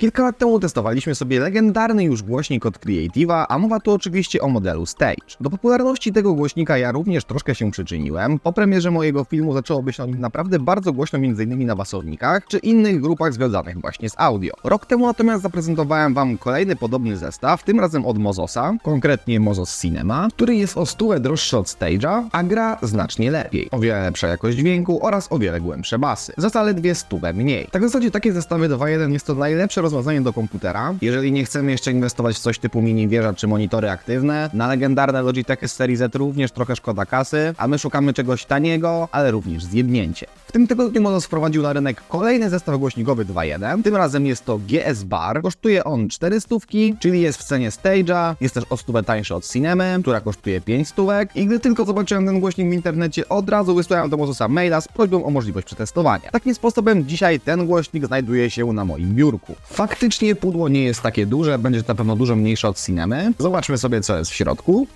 Kilka lat temu testowaliśmy sobie legendarny już głośnik od Creative'a, a mowa tu oczywiście o modelu Stage. Do popularności tego głośnika ja również troszkę się przyczyniłem. Po premierze mojego filmu zaczęło być o nim naprawdę bardzo głośno m.in. na basownikach, czy innych grupach związanych właśnie z audio. Rok temu natomiast zaprezentowałem wam kolejny podobny zestaw, tym razem od Mozosa, konkretnie Mozos Cinema, który jest o stówę droższy od Stage'a, a gra znacznie lepiej. O wiele lepsza jakość dźwięku oraz o wiele głębsze basy. Za zaledwie stówę mniej. Tak w zasadzie takie zestawy 2.1 jest to najlepsze rozwiązanie do komputera, jeżeli nie chcemy jeszcze inwestować w coś typu mini wieża czy monitory aktywne. Na legendarne Logitech z serii Z również trochę szkoda kasy, a my szukamy czegoś taniego, ale również zjebnięcie. W tym tygodniu Modos wprowadził na rynek kolejny zestaw głośnikowy 2.1. Tym razem jest to GS Bar. Kosztuje on 400, czyli jest w cenie Stage'a. Jest też o stówę tańszy od Cinemy, która kosztuje 5 stówek. I gdy tylko zobaczyłem ten głośnik w internecie, od razu wysłałem do Mozosa maila z prośbą o możliwość przetestowania. Takim sposobem dzisiaj ten głośnik znajduje się na moim biurku. Faktycznie pudło nie jest takie duże, będzie na pewno dużo mniejsze od Cinemy. Zobaczmy sobie co jest w środku.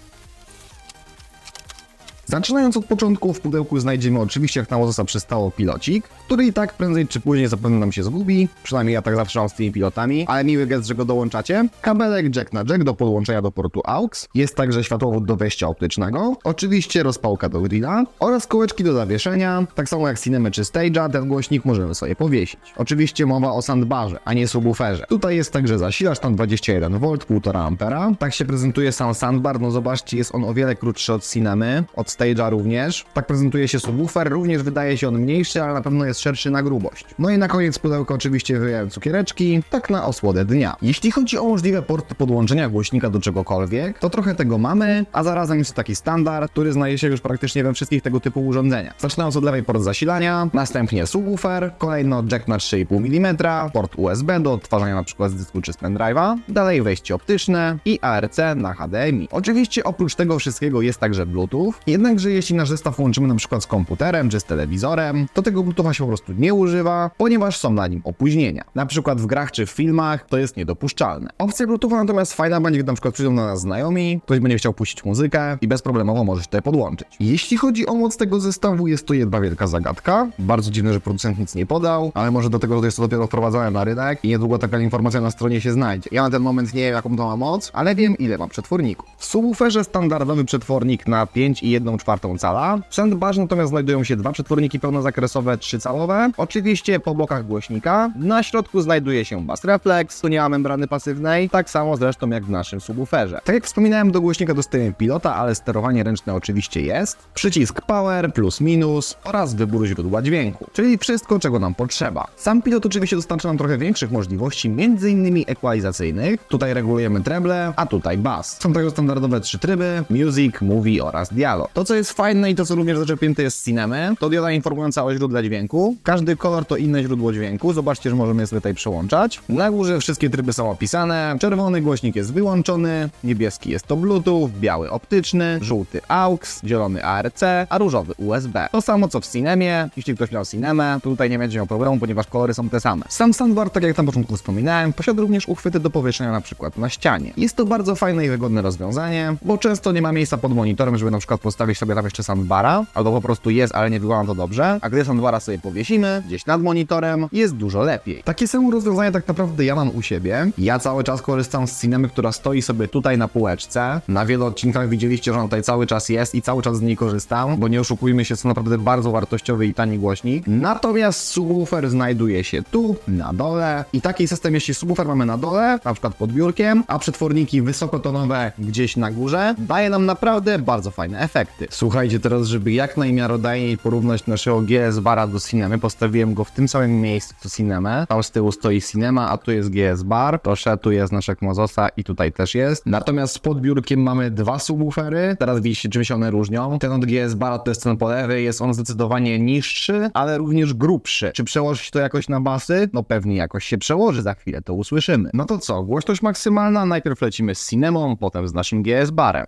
Zaczynając od początku, w pudełku znajdziemy oczywiście, jak na Mozosa przystało, pilocik, który i tak prędzej czy później zapewne nam się zgubi, przynajmniej ja tak zawsze mam z tymi pilotami, ale miły gest, że go dołączacie. Kabelek jack na jack do podłączenia do portu AUX, jest także światłowód do wejścia optycznego, oczywiście rozpałka do grilla oraz kołeczki do zawieszenia, tak samo jak Cinema czy Stage'a, ten głośnik możemy sobie powiesić. Oczywiście mowa o soundbarze, a nie subwooferze. Tutaj jest także zasilacz, tam 21V, 1,5 A. Tak się prezentuje sam soundbar, no zobaczcie, jest on o wiele krótszy od Cinemy, od Stage'a również. Tak prezentuje się subwoofer, również wydaje się on mniejszy, ale na pewno jest szerszy na grubość. No i na koniec pudełka oczywiście wyjąłem cukiereczki, tak na osłodę dnia. Jeśli chodzi o możliwe porty podłączenia głośnika do czegokolwiek, to trochę tego mamy, a zarazem jest to taki standard, który znajdzie się już praktycznie we wszystkich tego typu urządzeniach. Zaczynając od lewej port zasilania, następnie subwoofer, kolejno jack na 3,5 mm, port USB do odtwarzania przykład z dysku czy z pendrive'a, dalej wejście optyczne i ARC na HDMI. Oczywiście oprócz tego wszystkiego jest także Bluetooth, jednakże jeśli nasz zestaw łączymy na przykład z komputerem czy z telewizorem, to tego Bluetootha się po prostu nie używa, ponieważ są na nim opóźnienia. Na przykład w grach czy w filmach to jest niedopuszczalne. Opcja Bluetootha natomiast fajna będzie, gdy na przykład przyjdą na nas znajomi, ktoś będzie chciał puścić muzykę i bezproblemowo możesz tutaj podłączyć. Jeśli chodzi o moc tego zestawu, jest to jedna wielka zagadka. Bardzo dziwne, że producent nic nie podał, ale może do tego, że jest to dopiero wprowadzone na rynek i niedługo taka informacja na stronie się znajdzie. Ja na ten moment nie wiem, jaką to ma moc, ale wiem, ile ma przetworników. W subwooferze standardowy przetwornik na 5,1 cala. W soundbarze natomiast znajdują się dwa przetworniki pełnozakresowe 3-calowe. Oczywiście po bokach głośnika. Na środku znajduje się bass reflex, tu nie ma membrany pasywnej, tak samo zresztą jak w naszym subwooferze. Tak jak wspominałem, do głośnika dostajemy pilota, ale sterowanie ręczne oczywiście jest. Przycisk power, plus minus oraz wybór źródła dźwięku, czyli wszystko czego nam potrzeba. Sam pilot oczywiście dostarcza nam trochę większych możliwości, m.in. ekwalizacyjnych. Tutaj regulujemy treble, a tutaj bass. Są także standardowe trzy tryby, music, movie oraz dialog. To co jest fajne i to co również zaczepięte jest z Cinemy, to dioda informująca o źródle dźwięku. Każdy kolor to inne źródło dźwięku, zobaczcie, że możemy je sobie tutaj przełączać. Na górze wszystkie tryby są opisane, czerwony głośnik jest wyłączony, niebieski jest to Bluetooth, biały optyczny, żółty AUX, zielony ARC, a różowy USB. To samo co w Cinemie, jeśli ktoś miał Cinemę, to tutaj nie będzie miał problemu, ponieważ kolory są te same. Sam soundbar, tak jak na początku wspominałem, posiada również uchwyty do powieszenia na przykład na ścianie. Jest to bardzo fajne i wygodne rozwiązanie, bo często nie ma miejsca pod monitorem, żeby na przykład postawić sobie tam jeszcze soundbara, albo po prostu jest, ale nie wygląda to dobrze, a gdy soundbara sobie powiesimy, gdzieś nad monitorem, jest dużo lepiej. Takie samo rozwiązanie tak naprawdę ja mam u siebie. Ja cały czas korzystam z Cinemy, która stoi sobie tutaj na półeczce. Na wielu odcinkach widzieliście, że ona tutaj cały czas jest i cały czas z niej korzystam, bo nie oszukujmy się, to naprawdę bardzo wartościowy i tani głośnik. Natomiast subwoofer znajduje się tu, na dole i taki system, jeśli subwoofer mamy na dole, na przykład pod biurkiem, a przetworniki wysokotonowe gdzieś na górze, daje nam naprawdę bardzo fajne efekty. Słuchajcie, teraz, żeby jak najmiarodajniej porównać naszego GS Bara do Cinemy, postawiłem go w tym samym miejscu co Cinemę. Tam z tyłu stoi Cinema, a tu jest GS Bar. Proszę, tu jest naszek Mozosa i tutaj też jest. Natomiast pod biurkiem mamy dwa subwoofery. Teraz widzicie, czym się one różnią. Ten od GS Bara to jest ten po lewej, jest on zdecydowanie niższy, ale również grubszy. Czy przełoży się to jakoś na basy? No pewnie jakoś się przełoży, za chwilę to usłyszymy. No to co, głośność maksymalna, najpierw lecimy z Cinemą, potem z naszym GS Barem.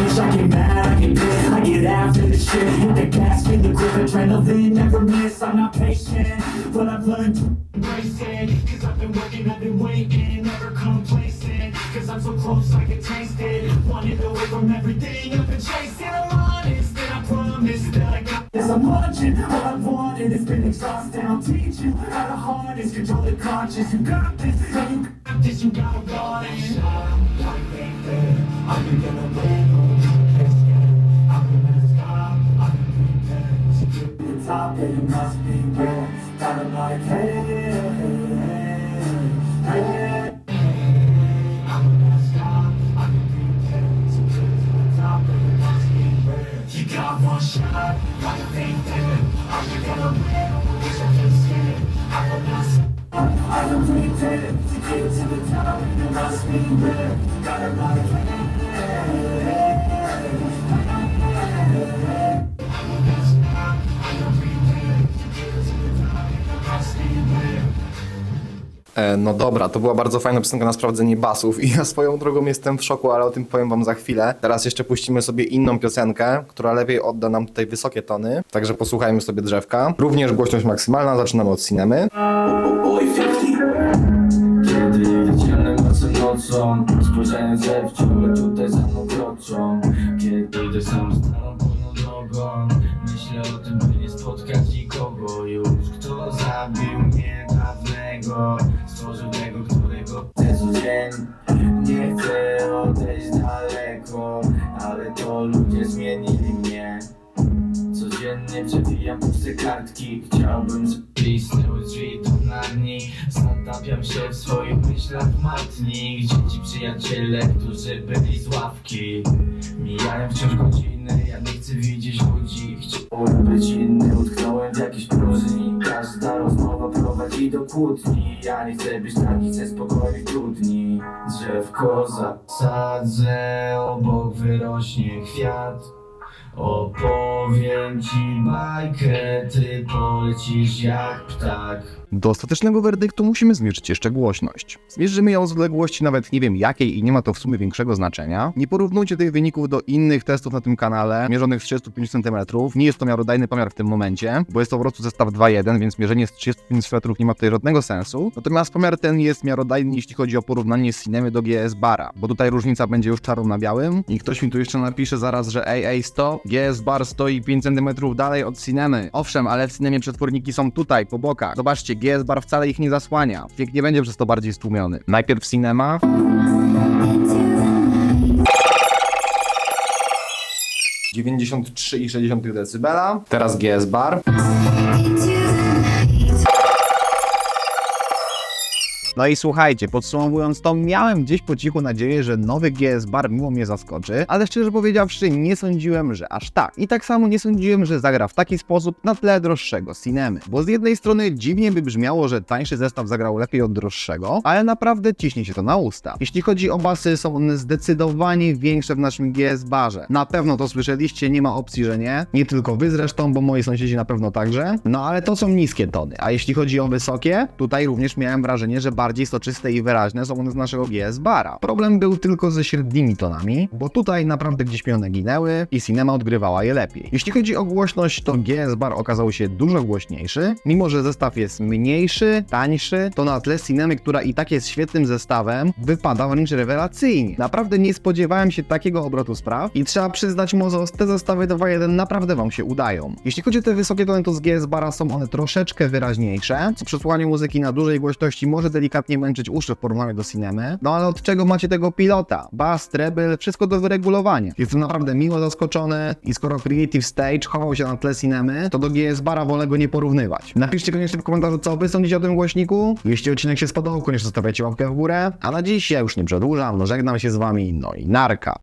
I get mad, I get pissed, I get after the shit. Hit the gas, feel the grip, adrenaline, never miss. I'm not patient, but I've learned to embrace it. Cause I've been working, I've been waiting, never complacent. Cause I'm so close, I can taste it. Wanted away from everything I've been chasing. I'm honest, and I promise that I got this. I'm watching All I've wanted has been exhausted I'll teach you how to harness Control the conscious You got this, you got this You got to want it you gonna win Yeah, you must be real. Kinda hey, hey, hey. You got one shot, got to think different Are you gonna win? I will I don't pretend To get to the top, you must be real Gotta run away No dobra, to była bardzo fajna piosenka na sprawdzenie basów i ja swoją drogą jestem w szoku, ale o tym powiem wam za chwilę. Teraz jeszcze puścimy sobie inną piosenkę, która lepiej odda nam tutaj wysokie tony, także posłuchajmy sobie drzewka. Również głośność maksymalna, zaczynamy od cinemy. Spojrzenia ze wciągle tutaj za mną kroczą Kiedy idę sam staną dawnego Stworzył tego, którego chcę co dzień Nie chcę odejść daleko Ale to ludzie zmienili mnie. Codziennie przewijam puste kartki Chciałbym splisnąć drzwi do narni Zatapiam się w swoich myślach matni Gdzie ci przyjaciele, którzy byli z ławki Mijają wciąż godziny, ja nie chcę widzieć ludzi Chciałem być inny, utknąłem w jakiejś próżni. Każda rozmowa prowadzi do kłótni. Ja nie chcę być taki, chcę spokojnych trudni Drzewko zasadzę, obok wyrośnie kwiat Opowiem ci bajkę, ty polecisz jak ptak. Do ostatecznego werdyktu musimy zmierzyć jeszcze głośność. Zmierzymy ją z odległości nawet nie wiem jakiej i nie ma to w sumie większego znaczenia. Nie porównujcie tych wyników do innych testów na tym kanale, mierzonych z 35 cm. Nie jest to miarodajny pomiar w tym momencie, bo jest to po prostu zestaw 2.1, więc mierzenie z 35 cm nie ma tutaj żadnego sensu. Natomiast pomiar ten jest miarodajny, jeśli chodzi o porównanie z Cinemy do GS Bara, bo tutaj różnica będzie już czarną na białym. I ktoś mi tu jeszcze napisze zaraz, że AA 100, GS Bar stoi 5 cm dalej od Cinemy. Owszem, ale w Cinemie przetworniki są tutaj, po bokach. Zobaczcie, GS Bar wcale ich nie zasłania. Dźwięk nie będzie przez to bardziej stłumiony. Najpierw Cinema. i 93,6 dB. Teraz GS Bar. No i słuchajcie, podsumowując to, miałem gdzieś po cichu nadzieję, że nowy GS Bar miło mnie zaskoczy, ale szczerze powiedziawszy nie sądziłem, że aż tak. I tak samo nie sądziłem, że zagra w taki sposób na tle droższego Cinemy. Bo z jednej strony dziwnie by brzmiało, że tańszy zestaw zagrał lepiej od droższego, ale naprawdę ciśnie się to na usta. Jeśli chodzi o basy, są one zdecydowanie większe w naszym GS Barze. Na pewno to słyszeliście, nie ma opcji, że nie. Nie tylko wy zresztą, bo moi sąsiedzi na pewno także. No ale to są niskie tony. A jeśli chodzi o wysokie, tutaj również miałem wrażenie, że bardziej soczyste i wyraźne są one z naszego GS Bara. Problem był tylko ze średnimi tonami, bo tutaj naprawdę gdzieś mi one ginęły i Cinema odgrywała je lepiej. Jeśli chodzi o głośność, to GS Bar okazał się dużo głośniejszy. Mimo, że zestaw jest mniejszy, tańszy, to na tle Cinemy, która i tak jest świetnym zestawem, wypada wręcz rewelacyjnie. Naprawdę nie spodziewałem się takiego obrotu spraw i trzeba przyznać Mozos, te zestawy 2.1 naprawdę wam się udają. Jeśli chodzi o te wysokie tony, to z GS Bara są one troszeczkę wyraźniejsze, co przy słuchaniu muzyki na dużej głośności może delikatnie męczyć uszy w porównaniu do Cinemy. No ale od czego macie tego pilota? Bass, treble, wszystko do wyregulowania. Jestem naprawdę miło zaskoczony i skoro Creative Stage chował się na tle Cinemy, to do GS Bara wolę go nie porównywać. Napiszcie koniecznie w komentarzu, co wy sądzicie o tym głośniku. Jeśli odcinek się spodobał, koniecznie zostawiajcie łapkę w górę. A na dziś ja już nie przedłużam, no żegnam się z wami, no i narka.